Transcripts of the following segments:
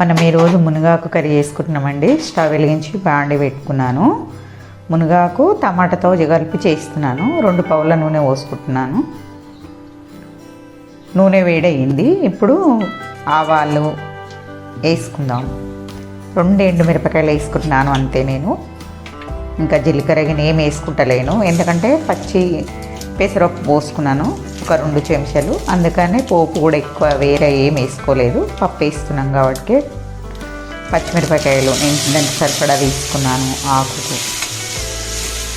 మనం ఈరోజు మునగాకు కర్రీ చేసుకుంటున్నామండి. స్టవ్ వెలిగించి బాండి పెట్టుకున్నాను. మునగాకు టమాటాతో కలిపి చేస్తున్నాను రెండు పౌల నూనె పోసుకుంటున్నాను. నూనె వేడయింది. ఇప్పుడు ఆవాలు వేసుకుందాం. రెండు ఎండు మిరపకాయలు వేసుకుంటున్నాను అంతే నేను. ఇంకా జీలకర్ర గిన్నె ఏం వేసుకుంటలేను. ఎందుకంటే పచ్చి పెసరపప్పు పోసుకున్నాను. ఒక రెండు చెంచాలు. అందుకనే పోపు కూడా ఎక్కువ వేరే ఏం వేసుకోలేదు. పప్పు వేస్తున్నాం కాబట్టి పచ్చిమిరపకాయలు నేను దానికి సరిపడా తీసుకున్నాను ఆకుకు.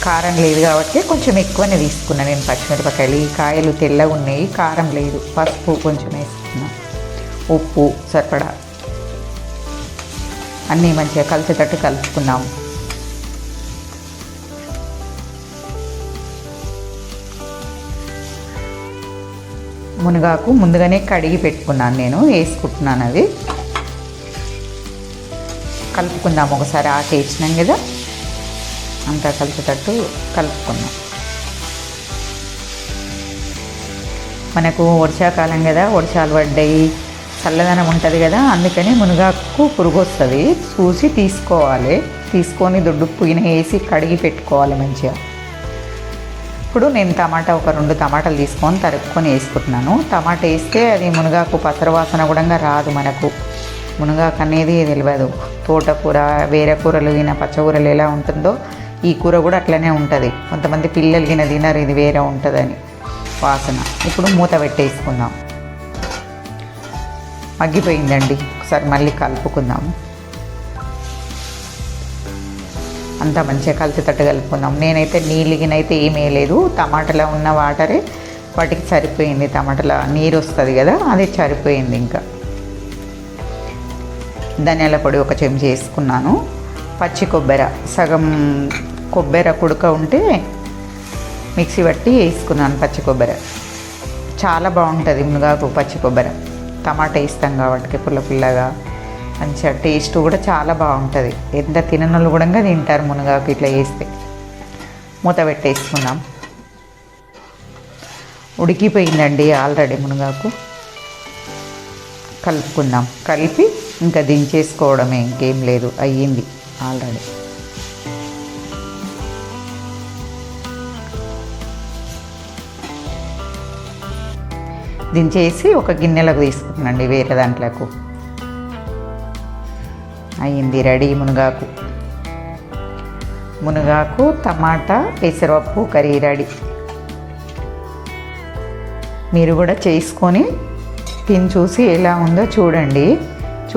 కారం లేదు కాబట్టి కొంచెం ఎక్కువనే తీసుకున్నాను నేను పచ్చిమిరపకాయలు. ఈ కాయలు తెల్లగా ఉన్నాయి కారం లేదు. పసుపు కొంచెం వేసుకున్నాను ఉప్పు సరిపడా. అన్నీ మంచిగా కలిసేటట్టు కలుపుకున్నాము. మునగాకు ముందుగానే కడిగి పెట్టుకున్నాను నేను వేసుకుంటున్నాను అది కలుపుకుందాం ఒకసారి ఆకు వేసినాం కదా? అంతా కలిసేటట్టు కలుపుకుందాం మనకు వర్షాకాలం కదా వర్షాలు పడ్డాయి చల్లదనం ఉంటుంది కదా అందుకని మునగాకు పురుగు వస్తుంది చూసి తీసుకోవాలి. తీసుకొని దొడ్డు పుయ్యిన వేసి కడిగి పెట్టుకోవాలి మంచిగా. ఇప్పుడు నేను టమాటా ఒక రెండు టమాటాలు తీసుకొని తరుపుకొని వేసుకుంటున్నాను. టమాటా వేస్తే అది మునగాకు పసర వాసన కూడా రాదు మనకు. మునగాకు అనేది తెలియదు తోటకూర వేరే కూరలు తిన పచ్చకూరలు ఎలా ఉంటుందో ఈ కూర కూడా అట్లనే ఉంటుంది. కొంతమంది పిల్లలు గిన తినరు ఇది వేరే ఉంటుందని. వాసన. ఇప్పుడు మూత పెట్టేసుకుందాం. మగ్గిపోయిందండి. ఒకసారి మళ్ళీ కలుపుకుందాము అంతా మంచిగా కలిసేటట్టు కలుపుకుందాం నేనైతే నీళ్ళగినైతే ఏమీ వేయలేదు. టమాటాలో ఉన్న వాటరే వాటికి సరిపోయింది. టమాటాలో నీరు వస్తుంది కదా అది సరిపోయింది ఇంకా. ధనియాల పొడి ఒక చెంచా వేసుకున్నాను. పచ్చి కొబ్బరి సగం కొబ్బరి కుడక ఉంటే మిక్సీ పట్టి వేసుకున్నాను పచ్చి కొబ్బరి. చాలా బాగుంటుంది మునగాకు పచ్చి కొబ్బరి. టమాటా వేస్తాం కాబట్టి పుల్ల పుల్లగా. మంచిగా టేస్ట్ కూడా చాలా బాగుంటుంది. ఎంత తిననోళ్ళు కూడా తింటారు మునగాకు ఇట్లా వేస్తే మూత పెట్టేసుకుందాం. ఉడికిపోయిందండి ఆల్రెడీ మునగాకు. కలుపుకుందాం. కలిపి ఇంకా దించేసుకోవడమే ఇంకేం లేదు. అయ్యింది ఆల్రెడీ. దించేసి ఒక గిన్నెలకు తీసుకుంటున్నాండి వేరే దాంట్లోకి. అయ్యింది రెడీ మునగాకు. మునగాకు టమాటా పెసరపప్పు కర్రీ రెడీ. మీరు కూడా చేసుకొని తిని చూసి ఎలా ఉందో చూడండి.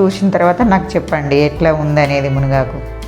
చూసిన తర్వాత నాకు చెప్పండి ఎట్లా ఉందనేది మునగాకు.